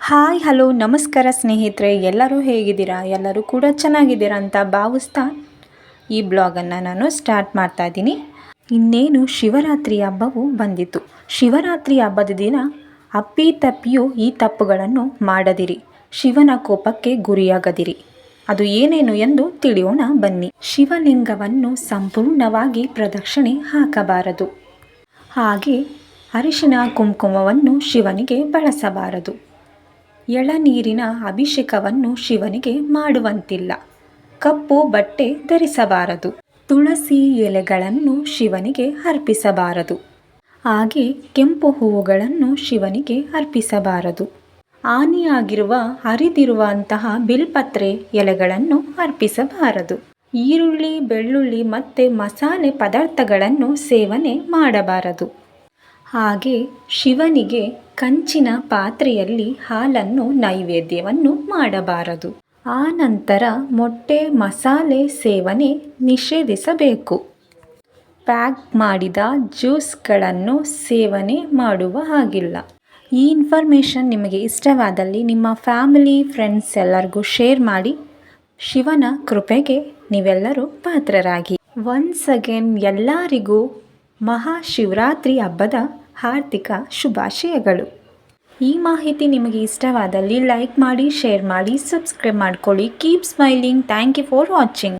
Hi, hello, ನಮಸ್ಕಾರ ಸ್ನೇಹಿತರೆ. ಎಲ್ಲರೂ ಹೇಗಿದ್ದೀರಾ? ಎಲ್ಲರೂ ಕೂಡ ಚೆನ್ನಾಗಿದ್ದೀರಾ ಅಂತ ಭಾವಿಸ್ತಾ ಈ ಬ್ಲಾಗನ್ನು ನಾನು ಸ್ಟಾರ್ಟ್ ಮಾಡ್ತಾ ಇದ್ದೀನಿ. ಇನ್ನೇನು ಶಿವರಾತ್ರಿ ಹಬ್ಬವು ಬಂದಿತು ಶಿವರಾತ್ರಿ ಹಬ್ಬದ ದಿನ ಅಪ್ಪಿ ತಪ್ಪಿಯು ಈ ತಪ್ಪುಗಳನ್ನು ಮಾಡದಿರಿ. ಶಿವನ ಕೋಪಕ್ಕೆ ಗುರಿಯಾಗದಿರಿ. ಅದು ಏನೇನು ಎಂದು ತಿಳಿಯೋಣ ಬನ್ನಿ. ಶಿವಲಿಂಗವನ್ನು ಸಂಪೂರ್ಣವಾಗಿ ಪ್ರದಕ್ಷಿಣೆ ಹಾಕಬಾರದು. ಹಾಗೆ ಅರಿಶಿನ ಕುಂಕುಮವನ್ನು ಶಿವನಿಗೆ ಬಳಸಬಾರದು. ಎಳನೀರಿನ ಅಭಿಷೇಕವನ್ನು ಶಿವನಿಗೆ ಮಾಡುವಂತಿಲ್ಲ. ಕಪ್ಪು ಬಟ್ಟೆ ಧರಿಸಬಾರದು. ತುಳಸಿ ಎಲೆಗಳನ್ನು ಶಿವನಿಗೆ ಅರ್ಪಿಸಬಾರದು. ಹಾಗೆ ಕೆಂಪು ಹೂವುಗಳನ್ನು ಶಿವನಿಗೆ ಅರ್ಪಿಸಬಾರದು. ಹಾನಿಯಾಗಿರುವ ಹರಿದಿರುವಂತಹ ಬಿಲ್ಪತ್ರೆ ಎಲೆಗಳನ್ನು ಅರ್ಪಿಸಬಾರದು. ಈರುಳ್ಳಿ, ಬೆಳ್ಳುಳ್ಳಿ ಮತ್ತು ಮಸಾಲೆ ಪದಾರ್ಥಗಳನ್ನು ಸೇವನೆ ಮಾಡಬಾರದು. ಹಾಗೆ ಶಿವನಿಗೆ ಕಂಚಿನ ಪಾತ್ರೆಯಲ್ಲಿ ಹಾಲನ್ನು ನೈವೇದ್ಯವನ್ನು ಮಾಡಬಾರದು. ಆ ನಂತರ ಮೊಟ್ಟೆ ಮಸಾಲೆ ಸೇವನೆ ನಿಷೇಧಿಸಬೇಕು. ಪ್ಯಾಕ್ ಮಾಡಿದ ಜ್ಯೂಸ್ಗಳನ್ನು ಸೇವನೆ ಮಾಡುವ ಹಾಗಿಲ್ಲ. ಈ ಇನ್ಫಾರ್ಮೇಷನ್ ನಿಮಗೆ ಇಷ್ಟವಾದಲ್ಲಿ ನಿಮ್ಮ ಫ್ಯಾಮಿಲಿ, ಫ್ರೆಂಡ್ಸ್ ಎಲ್ಲರಿಗೂ ಶೇರ್ ಮಾಡಿ. ಶಿವನ ಕೃಪೆಗೆ ನೀವೆಲ್ಲರೂ ಪಾತ್ರರಾಗಿ. ಒನ್ಸ್ ಅಗೇನ್ ಎಲ್ಲರಿಗೂ ಮಹಾಶಿವರಾತ್ರಿ ಹಬ್ಬದ ಹಾರ್ದಿಕ ಶುಭಾಶಯಗಳು. ಈ ಮಾಹಿತಿ ನಿಮಗೆ ಇಷ್ಟವಾದಲ್ಲಿ ಲೈಕ್ ಮಾಡಿ, ಶೇರ್ ಮಾಡಿ, ಸಬ್ಸ್ಕ್ರೈಬ್ ಮಾಡ್ಕೊಳ್ಳಿ. Keep smiling thank you for watching